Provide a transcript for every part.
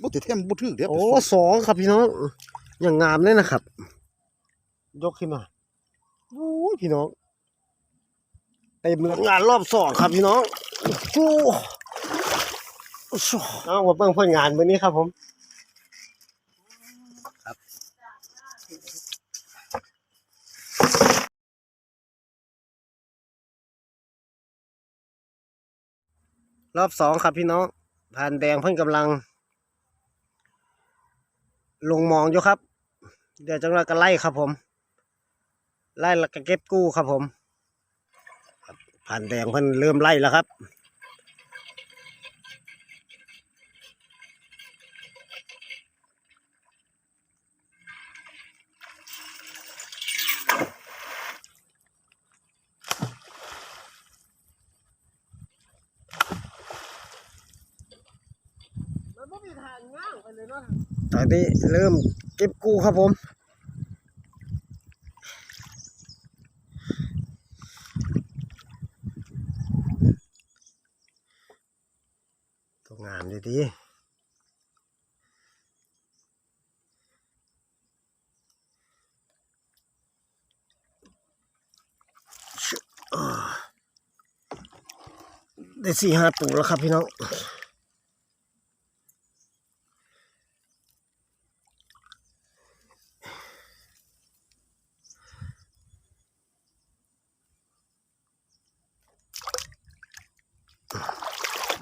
บ่ถือแท้มบ่ถือเด้อโอ้สองครับพี่น้องอย่างงามเลยนะครับ ยกขึ้นมาโอ้ยพี่น้องเต็มเลยงานรอบสองครับพี่น้องโอ้เอามาเบิ่งผลงานวันนี้ครับผมรอบสองครับพี่น้องผ่านแดงเพิ่นกำลัง ลงมองอยู่ครับ เดี๋ยวจังหวะก็ไล่ครับผม ไล่แล้วก็เก็บกู้ครับผม ผ่านแดงเพิ่นเริ่มไล่แล้วครับ ตอนนี้เริ่มเก็บกู้ครับผมตัวงามดีดีชอได้สี่ห้าตัวแล้วครับพี่น้อง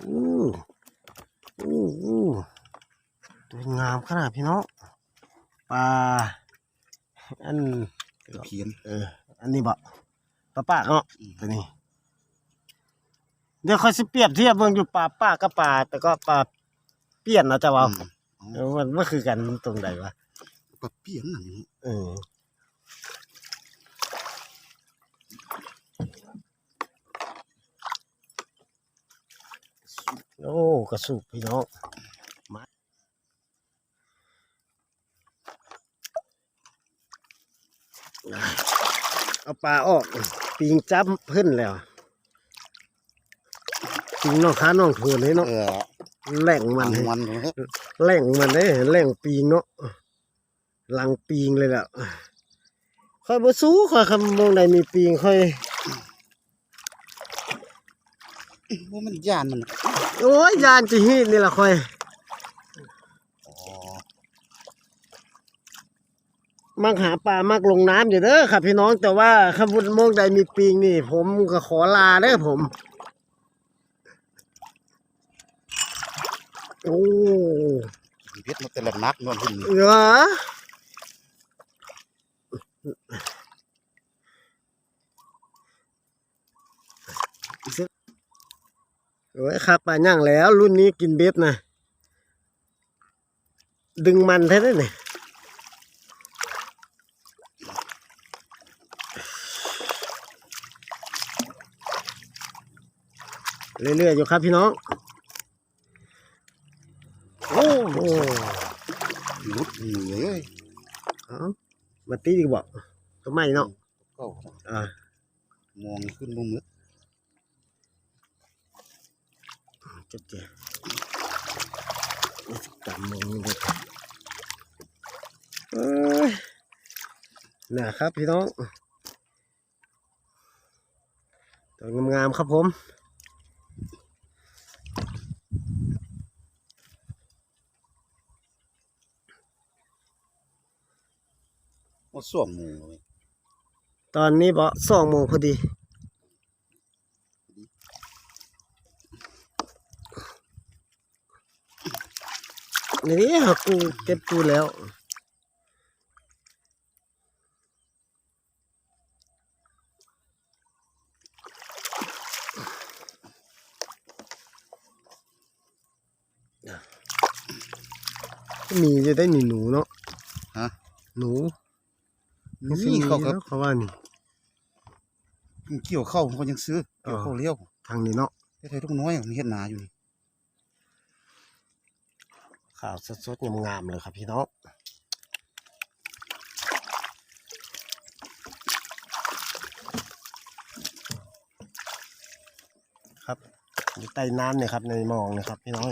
อู้อู้อู้ตัวงาม ขนาดพี่น้องปลาอันเพียนเออ อันนี้บ่ปลาปากเนาะตัวนี้ เดี๋ยวค่อยสิเปรียบเทียบเบิ่งอยู่ปลาปากกับปลาแต่ก็ปลาเปี้ยนนะเจ้าว่าอืมเออมันมันคือกันตรงใดวะปลาเปียนนั่นนี่เออโอ้กระสุกพี่น้องมา เอาปลาออกปิงจับเพิ่นแล้วปิงน้องค้าน้องโทนเลยเนาะเออแหล่งมัมันนมันเลยแหล่งมันเด้แหล่งปิงเนาะหลังปิงเลยแหละค่อยบ่สู้ค่อยคำมองใดมีปิงค่อยว่ามันย่านมัน โอ้ยยานจะฮีดนี่ล่ะค่อย อ๋อ มักหาปลามักลงน้ำอยู่เด้อครับพี่น้องแต่ว่าคำพูดมองใดมีปิงนี่ ผมก็ขอลาเด้อผม โอ้เพชรมันแต่ละนักนอนหุ่นนี่เหรอโอ้ยครับปลาย่างแล้ว รุ่นนี้กินเบ็ดนะ ดึงมันแท้ได้เนี่ย เรื่อยๆอยู่ครับพี่น้อง โอ้โหลุดเหนื่อยเอ้ยเอามาตีดีกว่าทำไมเนาะก็อ่ามองขึ้นมุมมืดเจ็บเจ็บจำมองนี่เลยเอ้ยนะครับพี่น้องตัวงามๆครับผม ว่าส่วงหมูเลยตอนนี้บ่สองโมงพอดี นี่ฮะกูเก็บกูแล้ว มีจะได้หนีหนูเนาะฮะ หนู นี่เขาครับเขาว่านี่เกี่ยวเข้ามันก็ยังซื้อเกี่ยวเข้าเลี้ยวทางนี้เนาะแต่ไทยทุกน้อยมันเฮ็ดนาอยู่นี่ข่าวสดๆงามๆเลยครับพี่น้องครับอยู่ใต้น้ำเนี่ยครับในหมองเนะครับพี่น้อง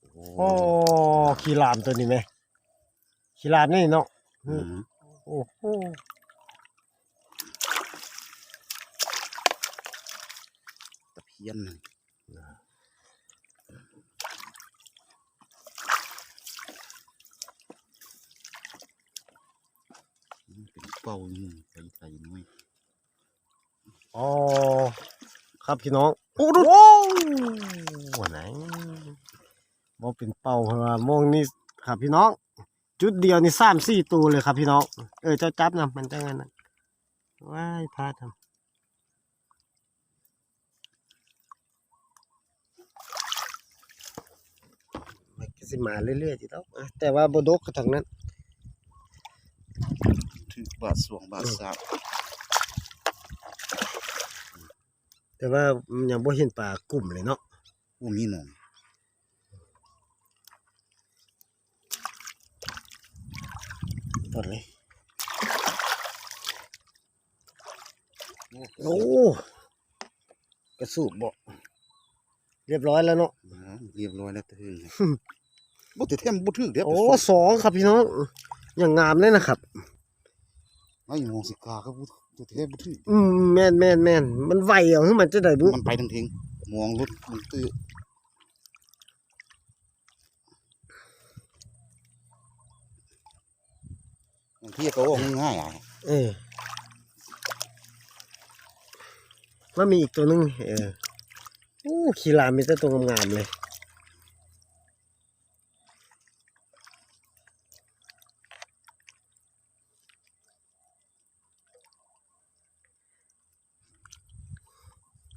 โอ้โหโอ้ขี้ลามตัวนี้ไหมขี้ลามนี่เนาะอืม โอ้โหตะเพียนนั่นมันเป็นเป้าอยู่ไปไทยน้อยอ๋อครับพี่น้อง โอ้ดูหัวไหนมองเป็นเป่าเพราะว่ามองนี่ครับพี่น้อง จุดเดียวนี่สามสี่ตัวเลยครับพี่น้อง เออเจ้าจับนะมันจะงั้นนะว้ายพลาดทำมันก็สิมาเรื่อยๆจีต้องอะแต่ว่าบดกกระถังนั้นถือบาทสวงบาทสามแต่ว่ามันยังบ่เห็นปลากลุ่มเลยเนาะพวกนี้หนอ งตดเลยโอ้กระสูบบ่เรียบร้อยแล้วเนาะอ่าเรียบร้อยแล้วถึงบ่แต่แท้มบ่ถึกเด้โอ้สองครับพี่น้องอย่างงามเลยนะครับไอ้มองสิกาก็บ่ตัวแท้บ่ถึกอืมแม่นแม่นแม่นมันไหวเอาให้มันจะได้บุมันไปทั้งเทงมองรถมันตื้อ อันที่เขาว่าง่ายๆอะเออว่ามีอีกตัวหนึงเออโอ้ขีลามีแต่ตัวงามๆเลย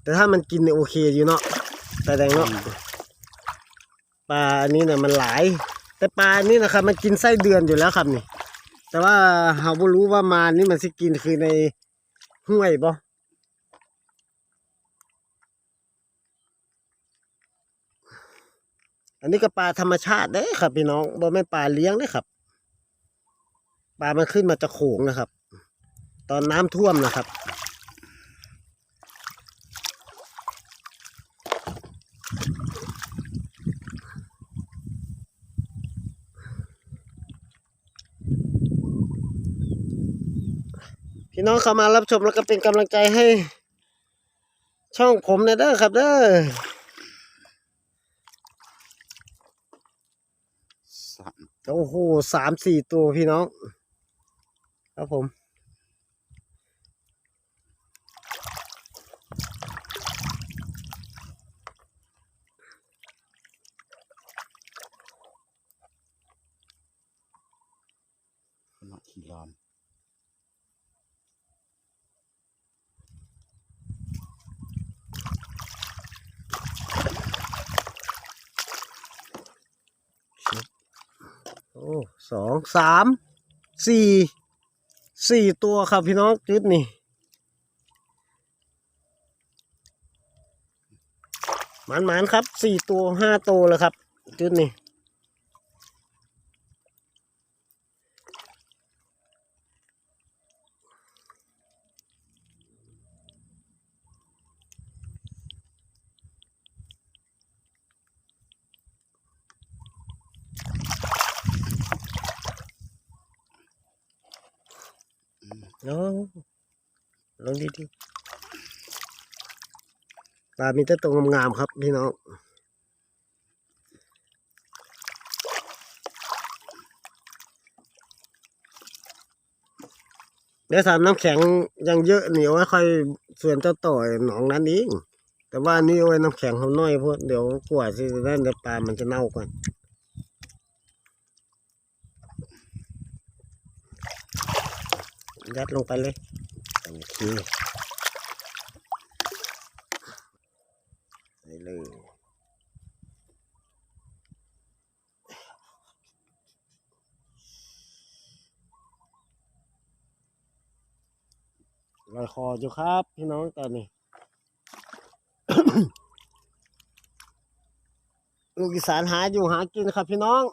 แต่ถ้ามันกินเนี่ยโอเคอยู่เนาะปลาแดงเนาะปลาอันนี้เนี่ยมันหลาย แต่ปลาอันนี้นะครับ มันกินไส้เดือนอยู่แล้วครับนี่ แต่ว่าเราไม่รู้ว่ามานี่มันสิกินคือในห้วยบ่อันนี้ก็ปลาธรรมชาติเด้ครับพี่น้องบ่แม่นปลาเลี้ยงเด้ครับ ปลามันขึ้นมาจากโขงนะครับ ตอนน้ำท่วมนะครับ พี่น้องเข้ามารับชมแล้วก็เป็นกำลังใจให้ ช่องผมนะเด้อครับเด้อสามโอ้โหสามสี่ตัวพี่น้อง ครับผม ขนาดขี่ลาน โอ้สองสามสี่สี่ตัวครับพี่น้องจุดนี่หมันหมันๆครับสี่ตัวห้าตัวแล้วครับจุดนี่ โอ้ลองดีดีปลามีแต่ตัวงามๆครับพี่น้องเดี๋ยวทำน้ำแข็งยังเยอะเหนียวค่อยส่วนเจ้าต่อยหนองนั้นเองแต่ว่านี่เอาไว้น้ำแข็งเขาน้อยเพราะเดี๋ยวกว่าที่นั่นเดี๋ยวปลามันจะเน่าก่อน ยัดลงไปเลยโอเคใส่เลยลอยคออยู่ครับพี่น้องตอนนี้ ลูกอีสานหาอยู่หากินครับพี่น้อง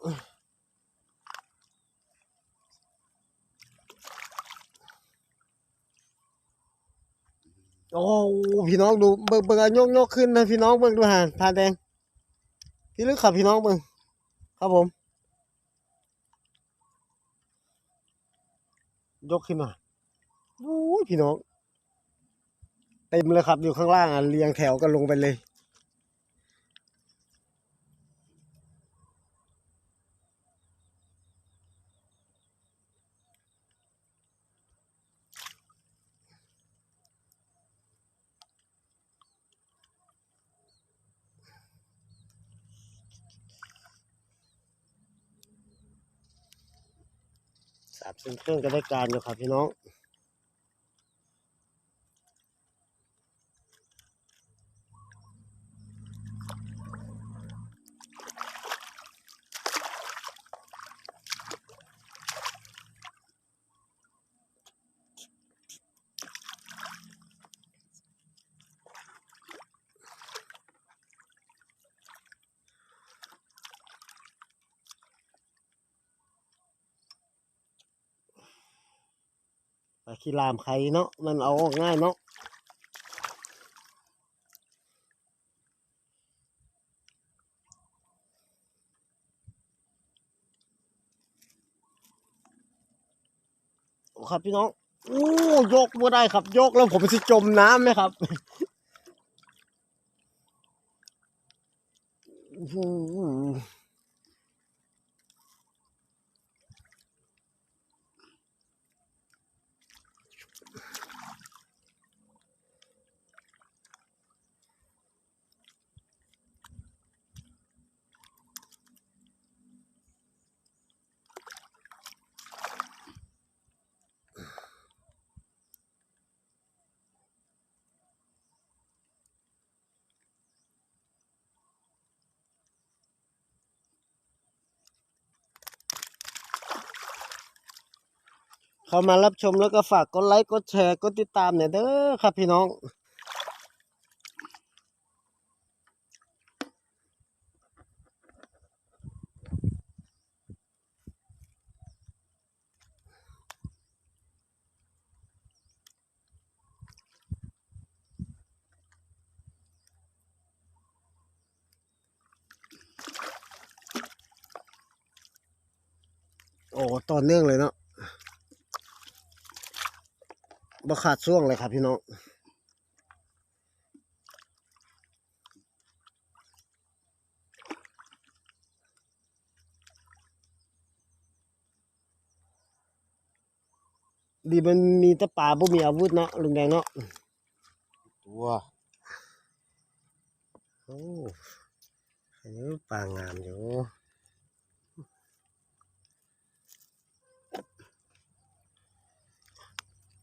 อ้พี่น้องดูเบิ่งเบิ่งยกยกขึ้นนะพี่น้องเบิ่งดูหานผ่านแดงพี่ลึกขับพี่น้องเบิ่งครับผม ยกขึ้นมาโอ้ยพี่น้องเต็มเลยครับอยู่ข้างล่างอะเรียงแถวกันลงไปเลย สามสิบเครื่องก็ได้การอยู่ครับพี่น้อง ปลาขี้ลามไข่เนาะมันเอาออกง่ายเนาะครับพี่น้องโอ้ยกไม่ได้ครับ ยกแล้วผมจะจมน้ำไหมครับอ้โเข้ามารับชมแล้วก็ฝากกดไลค์กดแชร์กดติดตามหน่อยเด้อครับพี่น้องโอ้ต่อเนื่องเลยเนาะ บ่ขาดช่วงเลยครับพี่น้องดีมันมีแต่ป่าบ่มีอาวุธเนาะลุงแดงเนาะตัวโอ้อันนี้ป่างามอยู่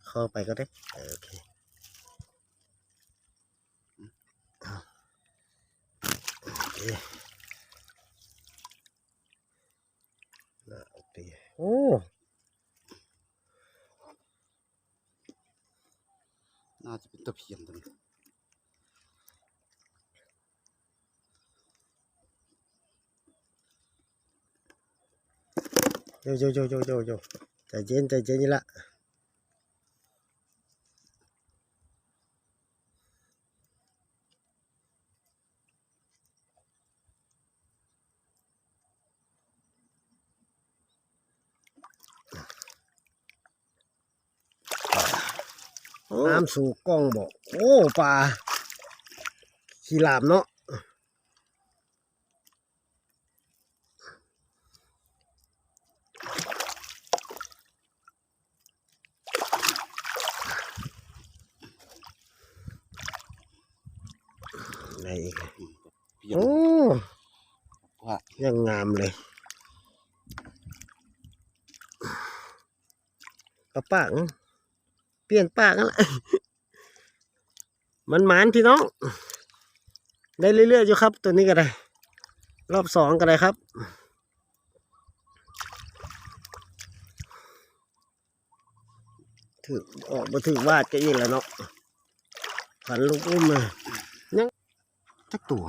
เข้าไปก็ได้เออโอเคอะโอเคน่าโอเคโอ้น่าจะเป็นตะเพียนตัวนี้โยโยโยโยโยโยใจเย็นใจเย็นนี่ละ น้ำสู่กล้องบอกโอ้ปลาขี้หลามเนาะไหนอีกเพียนโอ้ว่ายังงามเลยกระปัง เปลี่ยนปากนั่นแหละมันหมานพี่น้อง ได้เรื่อยๆอยู่ครับ ตัวนี้ก็ได้ รอบสองก็ได้ครับ ถือออกมาถือวาดก็อีกแล้วเนาะผันลูกอุ้มมายังจักตัว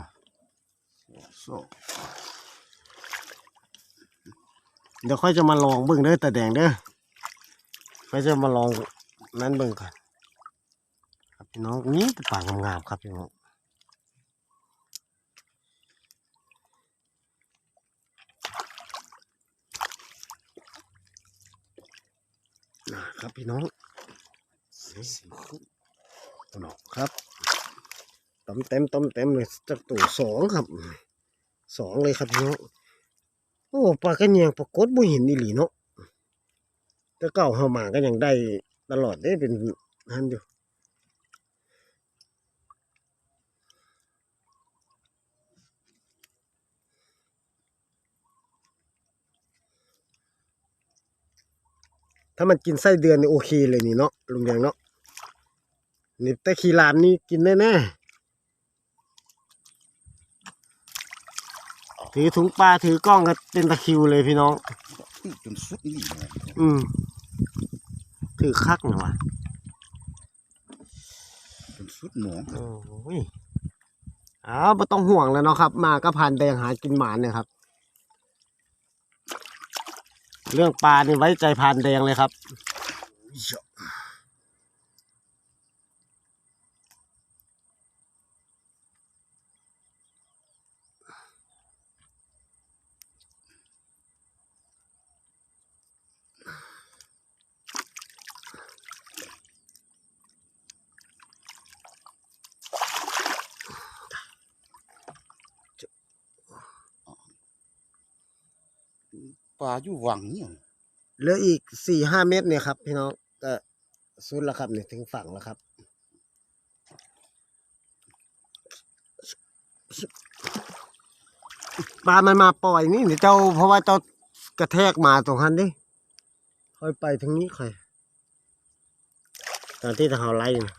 เดี๋ยวค่อยจะมาลองเบิ่งเด้อแต่แดงเด้อค่อยจะมาลอง นั้นเบิ่งก่อนครับพี่น้องนี่ป่างามๆครับพี่น้องนะครับพี่น้องหนากครับต้มเต็มต้มเต็มเลยจากตัวสองครับสองเลยครับพี่น้องโอ้ปลากระเนียงปลากดบุหินนี่หลีเนาะแต่เก่าเข้ามาก็ยังได้ ตลอดได้เป็นนั่นอยู่ถ้ามันกินไส้เดือนนี่โอเคเลยนี่เนาะลุงแดงเนาะนี่แต่ขี้ลานนี่กินแน่แน่ๆถือถุงปลาถือกล้องก็เป็นตะคริวเลยพี่น้อง อื้อจนสุดนี่เลยอืม ถือคักหน่อยวะจนสุดหนองโอ้ยอ้าวไม่ต้องห่วงแล้วเนาะครับ มาก็ผ่านแดงหากินหมานเนี่ยครับ เรื่องปลานี่ไว้ใจผ่านแดงเลยครับ ปลาอยู่วังเนี่ยเหลืออีกสี่ห้าเมตรเนี่ยครับพี่น้องก็สุดแล้วครับเนี่ยถึงฝั่งแล้วครับปลามันมาปล่อยนี่เดี๋ยวเจ้าเพราะว่าเจ้ากระแทกมาตรงนั้นดิค่อยไปทางนี้ค่อยตอนที่เราไล่นะ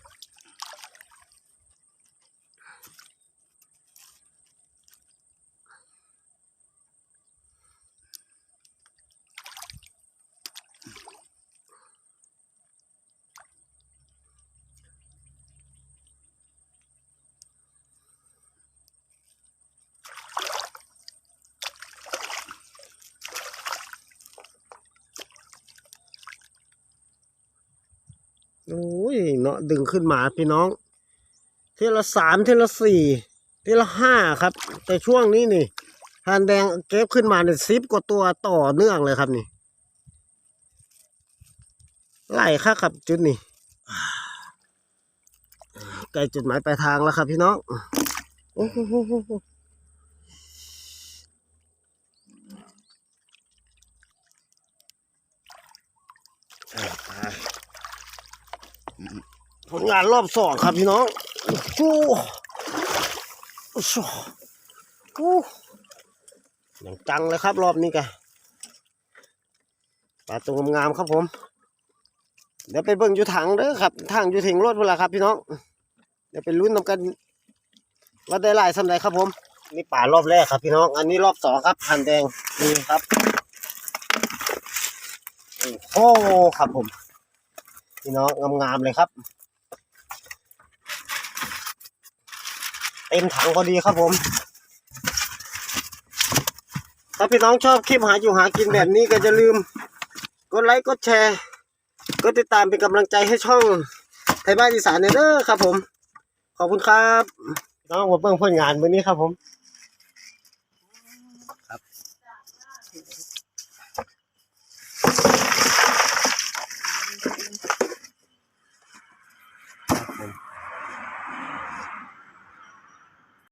โอ้ยเนาะดึงขึ้นมาพี่น้อง เทีละสามเทีละสี่เทีละห้าครับ แต่ช่วงนี้นี่หานแดงเก็บขึ้นมาเนี่ยซิปกว่าตัวต่อเนื่องเลยครับนี่ไล่ค่าครับจุดนี้ใกล้จุดหมายปลายทางแล้วครับพี่น้อง โอ้โหอ่าไป ผลงานรอบสองครับพี่น้องโอ้โอ้โอ้ย่างจังเลยครับ รอบนี้กันปลาตัวงามครับผม เดี๋ยวไปเบิ่งอยู่ถังเด้อครับทางอยู่ถึงรถเวลาครับพี่น้อง เดี๋ยวไปลุ้นนำกันว่าได้หลายสำไรครับผม นี่ป่ารอบแรกครับพี่น้อง อันนี้รอบสองครับพันแดงนี่ครับโอ้โหครับผม พี่น้องงามๆเลยครับ เต็มถังพอดีครับผม ถ้าพี่น้องชอบคลิปหาอยู่หากินแบบนี้ก็จะลืม กดไลค์กดแชร์ กดติดตามเป็นกำลังใจให้ช่องไทยบ้านอีสานเด้อครับผม ขอบคุณครับน้องมเบิ่งผลงานวันนี้ครับผม